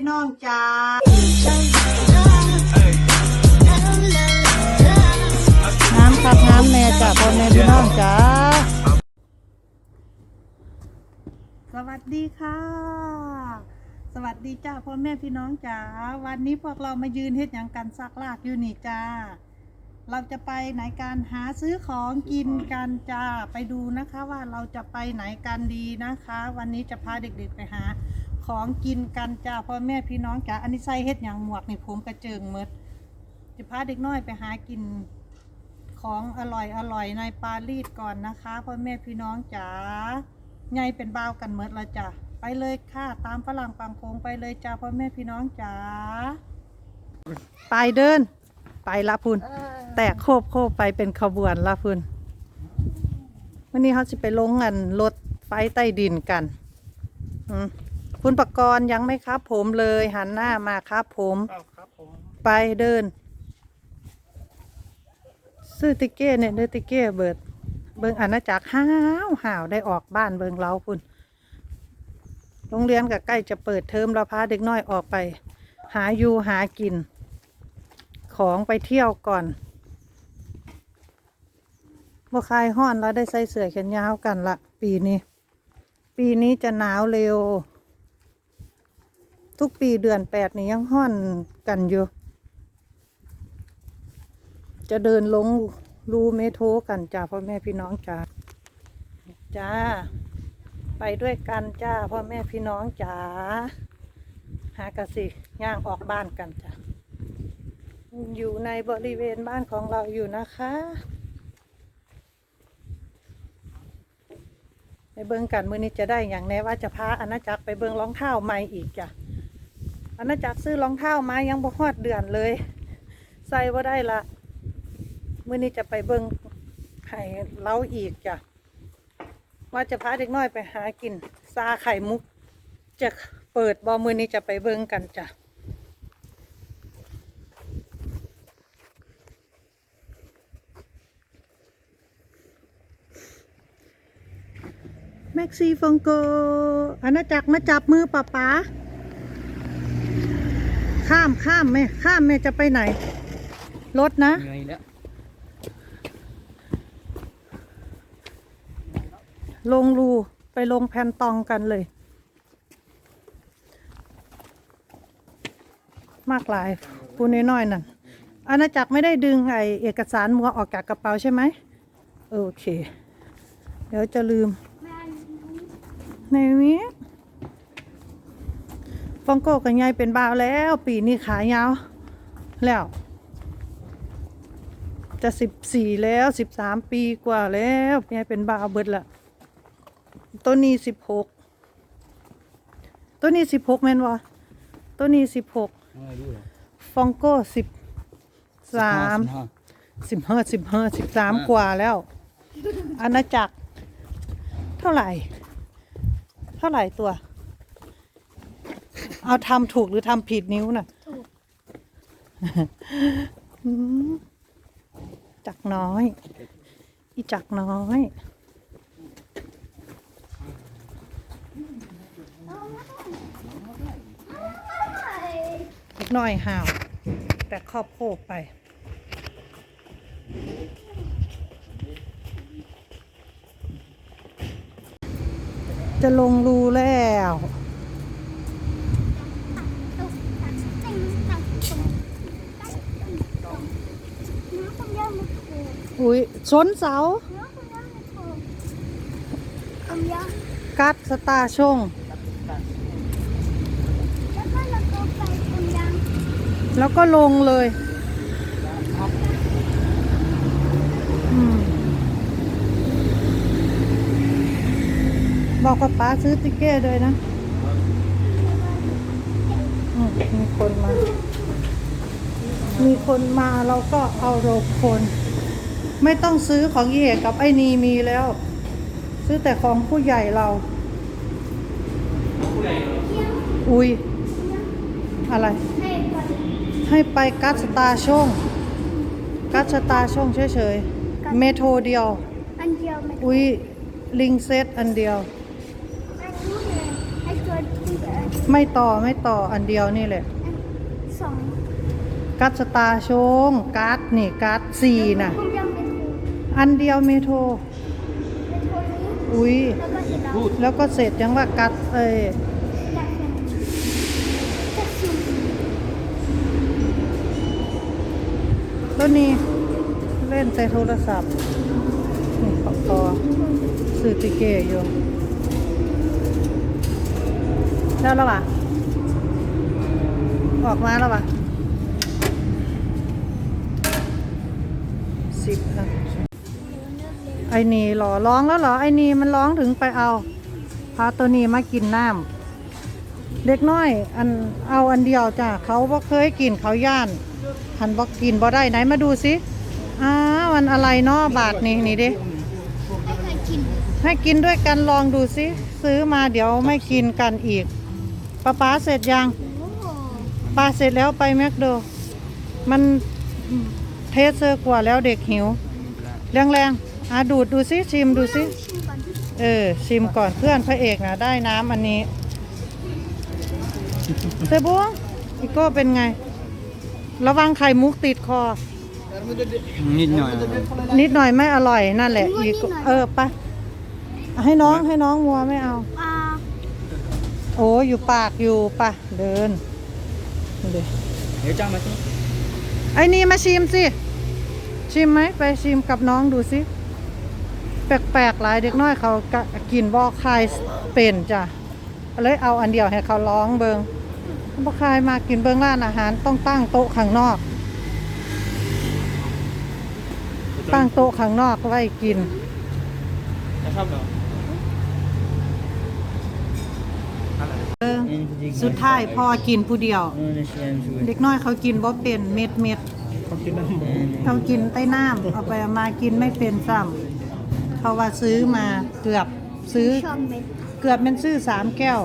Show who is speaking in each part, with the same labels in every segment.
Speaker 1: พี่น้องจ้าน้ำครับน้ำแม่จ้าพ่อแม่พี่น้องจ้าสวัสดีค่ะ สวัสดีจ้าพ่อแม่พี่น้องจ้าวันนี้พวกเรามายืนเฮ็ดหยังกันซักลากอยู่นี่จ้าเราจะไปไหนกันหาซื้อของกินกันจ้าไปดูนะคะว่าเราจะไปไหนกันดีนะคะ วันนี้จะพาเด็กๆไปหา ของกินกันจ้าพ่อแม่พี่น้องจ้าอันนี้ใส่เฮ็ดหยังหมวกนี่ผมกระเจิงหมดจะพาเด็กน้อยไปหากินของอร่อยอร่อยในปารีสก่อนนะคะพ่อแม่พี่น้องจ๋าไงเป็นบ่าวกันเมดละจ้ะไปเลยค่ะ ตามฝรั่งปังโคงไปเลยจ้าพ่อแม่พี่น้องจ๋าไปเดิน ไปละพุนแตกโคบโคบไปเป็นขบวนละพุนวันนี้เขาจะไปลงกันรถไฟใต้ดินกัน อืม คุณประกรณ์ยังไม่ครับ ผมเลยหันหน้ามาครับ ผม
Speaker 2: ครับผม
Speaker 1: ไปเดิน ซื้อติเก้เนี่ยเด้อติเก้เบิด เบิงอาณาจักรห้าวห่าวได้ออกบ้านเบิงเราพุ่นโรงเรียนกับใกล้จะเปิดเทอมเราพาเด็กน้อยออกไป หาอยู่หากิน ของไปเที่ยวก่อนบ่คลายห้อนแล้วได้ใส่เสื้อแขนยาวกันละปีนี้ ปีนี้จะหนาวเร็ว ทุกปีเดือนแปดนี่ยังห้อนกันอยู่ จะเดินลงรูเมโทกันจ้าพ่อแม่พี่น้องจ้าจ้า ไปด้วยกันจ้าพ่อแม่พี่น้องจ้าหากระสิย่างออกบ้านกันจ้าอยู่ในบริเวณบ้านของเราอยู่นะคะไปเบิ่งกันมือนี้จะได้อย่างแน่ว่าจะพาอาณาจักรไปเบิ่งรองเท้าใหม่อีกจ้ะ อาณาจักรซื้อรองเท้ามายังบ่ฮอดเดือนเลย ใส่ว่าได้ละมื่อนี้จะไปเบิงให้เล้าอีกจ้ะว่าจะพาเด็กน้อยไปหากินซาไข่มุก จะเปิดบอมือนี้จะไปเบิงกันจ้ะแม็กซี่ฟงโกอาณาจักรมาจับมือป้าป๋า ข้ามข้ามแม่ข้ามแม่จะไปไหน รถนะ
Speaker 2: เหนื่อยแล้ว
Speaker 1: ลงรูไปลงแผ่นตองกันเลย มากหลายคูน้อยๆนั่นอาณาจักรไม่ได้ดึงไอเอกสารมัวออกจากกระเป๋าใช่ไหมโอเค เดี๋ยวจะลืมในนี้ฟ องโก้กับยายเป็นบ่าวแล้ว ปีนี้ขายาว แล้ว จะสิบสี่แล้วสิบสามปีกว่าแล้วยายเป็นบ่าวเบิดละตัวนี้สิบหกตัวนี้สิบหกแม่นวะตัวนี้สิบหก
Speaker 2: ไม่รู้หรอก
Speaker 1: ฟองโก้สิบสาม
Speaker 2: สิบห้
Speaker 1: สิบห้าสิบห้าสิบสามกว่าแล้ว อาณาจักร เท่าไหร่ เท่าไหร่ตัว เอาทำถูกหรือทำผิดนิ้วน่ะ
Speaker 3: ถูก
Speaker 1: อืมจักรน้อย อีจักรน้อยเล็กน้อยห่าว แต่ครอบโคกไปจะลงรูแล้ว อุ้ยชนเสา กัดสตาร์ช่งแล้วก็ลงเลยบอกกับป้าซื้อติ๊กเก้ด้วยนะมีคนมา มีคนมาเราก็เอาโรบคน ไม่ต้องซื้อของอีเอกกับไอ้นีมีแล้ว ซื้อแต่ของผู้ใหญ่เราอุ้ยอะไร ให้ไปกัสตาช่งกัสตาช่งเฉยๆเมโทรเดียว
Speaker 3: อันเดียวไม่
Speaker 1: อุ้ยลิงเซตอันเดียว
Speaker 3: อันนู้นเลยไอ้ตัวที่แบบ
Speaker 1: ไม่ต่อไม่ต่ออันเดียวนี่แหละ
Speaker 2: สอง
Speaker 1: กัดสตาร์โชงการ์ดนี่การ์ดสี่น่ะ
Speaker 2: ผมยังเป็นครู
Speaker 1: อันเดียวเมโทรอุ้ย
Speaker 2: แล้วก็เสร็จ
Speaker 1: ยังว่ากัดเอ้ย
Speaker 2: ตั
Speaker 1: วนี้เล่นใส่โทรศัพท์นี่ขอต่อซื้อติเกอยู่แล้วแล้ววะออกมาแล้ววะสิบค่ะ ไอ้นี่หรอร้องแล้วเหรอไอ้นี่มันร้องถึงไปเอาพาตัวนี้มากินน้ำเด็กน้อยอันเอาอันเดียวจ้ะเขาบ่เคยกินเขาย่านหันบอกกินบ่ได้ไหนมาดูสิอ้าวมันอะไรเนาะบาทนี่นี่ดิ
Speaker 2: ไม่เคยกิน
Speaker 1: ให้กินด้วยกันลองดูสิซื้อมาเดี๋ยวไม่กินกันอีกป้าป๊าเสร็จยังป้าเสร็จแล้วไปแมคโด มันเทสเซอร์กว่าแล้วเด็กหิว แรงๆ อะดูดดูสิชิมดูสิ
Speaker 2: ชิมก่อน
Speaker 1: เออชิมก่อนเพื่อนพระเอกนะได้น้ำอันนี้เตบัวอีโก้เป็นไง ระวังไข่มุกติดคอ
Speaker 3: นิดหน่อย
Speaker 1: นิดหน่อยไม่อร่อยนั่นแหละอีกเออไปให้น้องให้น้องมัวไม่เอา
Speaker 2: ปลา
Speaker 1: โอ้อยู่ปากอยู่ปะเดินเดี๋ยว
Speaker 3: เดี๋ยวจ้างมาสิ
Speaker 1: ไอ้นี่มาชิมสิ ชิมไหมไปชิมกับน้องดูสิ แปลกๆหลายเด็กน้อยเขากินบอคายเป็นจ้ะเลยเอาอันเดียวให้เขาร้องเบิงบอคายมากินเบิงร้านอาหารต้องตั้งโต๊ะข้างนอก ตั้งโต๊ะข้างนอกไว้กิน
Speaker 3: ชอบเหรอ
Speaker 1: สุดท้ายพอกินผู้เดียว เด็กน้อยเขากินบ่เป็นเม็ดเม็ด
Speaker 3: เขากินน้ำ
Speaker 1: ๆเขากินใต้น้ำเอาไปเอามากินไม่เป็นซ้ำ เขาว่าซื้อมาเกือบซื้อ
Speaker 2: ชอบเม็ด
Speaker 1: เกือบเป็นซื้อสามแก้ว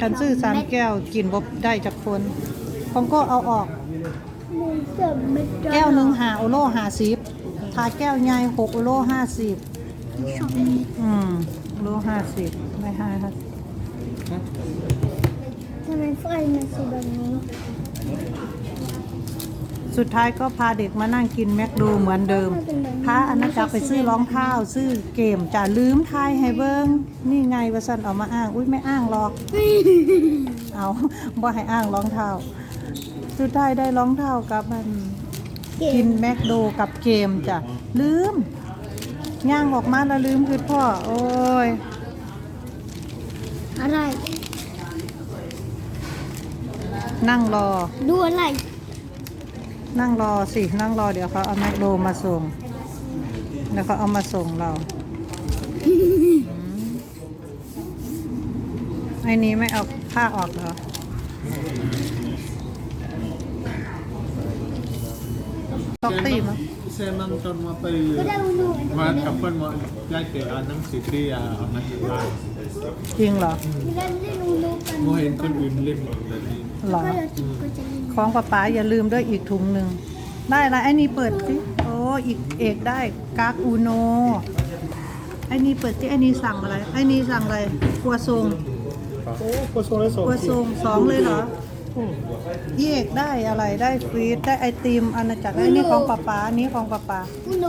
Speaker 1: กันซื้อสามแก้วกินบ่ได้จากคนของก็เอาออก
Speaker 2: มึงเกิดเม็ด
Speaker 1: แก้วหนึ่งหาโอโลหาสิบทาแก้วใหญ่หกโอโลห้าสิบ
Speaker 2: ชอบไหม
Speaker 1: อืมโอโลห้าสิบไม่ห้าครับ
Speaker 2: ทำไมไฟมันสีแบบนี้
Speaker 1: สุดท้ายก็พาเด็กมานั่งกินแมคโดเหมือนเดิม พาอนาจักรไปซื้อรองเท้าซื้อเกมจะลืมทายให้เบิ้งนี่ไงว่าสันเอามาอ้าง อุ้ยไม่อ้างหรอก เอาบ่ให้อ้างรองเท้า สุดท้ายได้รองเท้ากับมันกินแมคโดกับเกมจ้ะลืมย่างออกมาแล้วลืมคือพ่อ โอ้ย
Speaker 2: อะไร
Speaker 1: นั่งรอ
Speaker 2: ดูอะไร
Speaker 1: นั่งรอสินั่งรอเดี๋ยวเขาเอาแมคโดมาส่ง แล้วเขาเอามาส่งเราอืมไอ้นี้ไม่เอาผ้าออกเหรอตอกตีมั้ง
Speaker 4: Saya nonton apa
Speaker 2: ก็ได้อุณห
Speaker 4: ma kapan mau jadi anak sitri ya anak kita
Speaker 1: จริงเหรอ
Speaker 2: มีเล่นเล่นอุณหกัน
Speaker 4: mau handphone unlim jadi
Speaker 1: เหรอ
Speaker 2: ก็จ
Speaker 1: ของป้าป๋าอย่าลืมด้วยอีกถุงหนึ่ง ได้ละไอ้นี่เปิดสิโอ้อีกเอกได้กากอูโนไอ้นี่เปิดสิไอ้นี่สั่งอะไรไอ้นี่สั่งอะไรครัวซง
Speaker 4: oh kosong lah
Speaker 1: ครัวซงสองเลยเหรออีเอกได้อะไรได้ฟรีดได้ไอติมอาณาจักรไอ้นี่ของป้าป๋าอันนี้ของป้าป๋า
Speaker 2: อุณห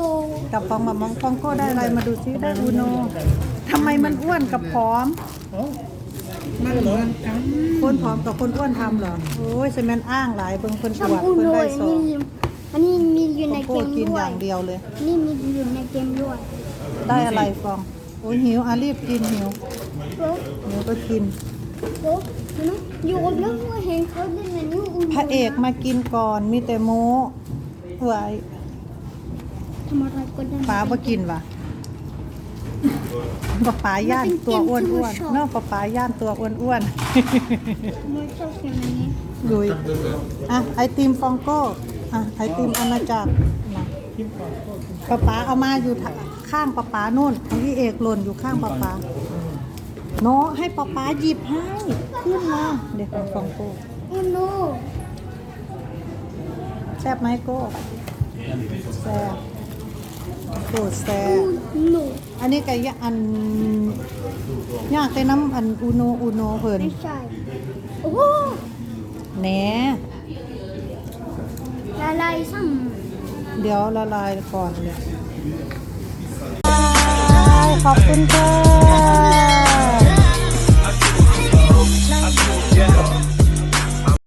Speaker 1: กับของมามองฟองก็ได้อะไรมาดูซิได้อูโนทำไมมันอ้วนกับผอม
Speaker 4: mana lo
Speaker 1: คนผอมกับคนอ้วนทำเหรอ โอ้ยใช่แมนอ้างหลายเบิ่งคน
Speaker 2: ช
Speaker 1: อ
Speaker 2: อบ
Speaker 1: วด
Speaker 2: อุ
Speaker 1: คน
Speaker 2: ณห
Speaker 1: ได้
Speaker 2: อัน
Speaker 1: สอง
Speaker 2: นี้อันนี้มีอยู่ใน
Speaker 1: โก
Speaker 2: เกม
Speaker 1: กิน
Speaker 2: ด้
Speaker 1: อ
Speaker 2: วย
Speaker 1: ย่างเดียวเลย
Speaker 2: นี่มีอยู่ในเกมด้วย
Speaker 1: ได้อะไรฟอง โอ้ยหิวอะรีบกินหิว
Speaker 2: โอ้
Speaker 1: หิวก็กิน
Speaker 2: โหเห็นไหมอยู่กับแล้วก็เห็นเขาเล่นในนี้อุ่น
Speaker 1: พระเอกมากินก่อนมีแต่โม้ไว้
Speaker 2: ทำอะไรก็ได้
Speaker 1: ป้าบ่กินวะ ป้าป๋าย่านตัวอ้วนอ้วนๆเนาะป้าป๋าย่านตัวอ้วนอ้วน
Speaker 2: ไม่ชอบเกมอันนี้
Speaker 1: ๆดุยอะไอติมฟองโก้อะไอติมอาณาจักรนะป้าป๋าเอามาอยู่ทางข้างป้าป๋านู่นของพี่เอกหล่นอยู่ข้างป้าป๋าเนาะให้ป้าป๋าหยิบให้ขึ้นมาเด็กของฟองโก้
Speaker 2: โอ้โน
Speaker 1: แซ่บไหมโก้แซ่บโก้แซ่
Speaker 2: โอ้
Speaker 1: บ
Speaker 2: โน
Speaker 1: อันนี้ก็ยะอันยากแต่น้ำอันอูโนอูโนเพิ่น
Speaker 2: ไม่ใช่โอ้โห
Speaker 1: แหน
Speaker 2: ละลายสั่ง
Speaker 1: เดี๋ยวละลายก่อนเลยขอบคุณค่ะ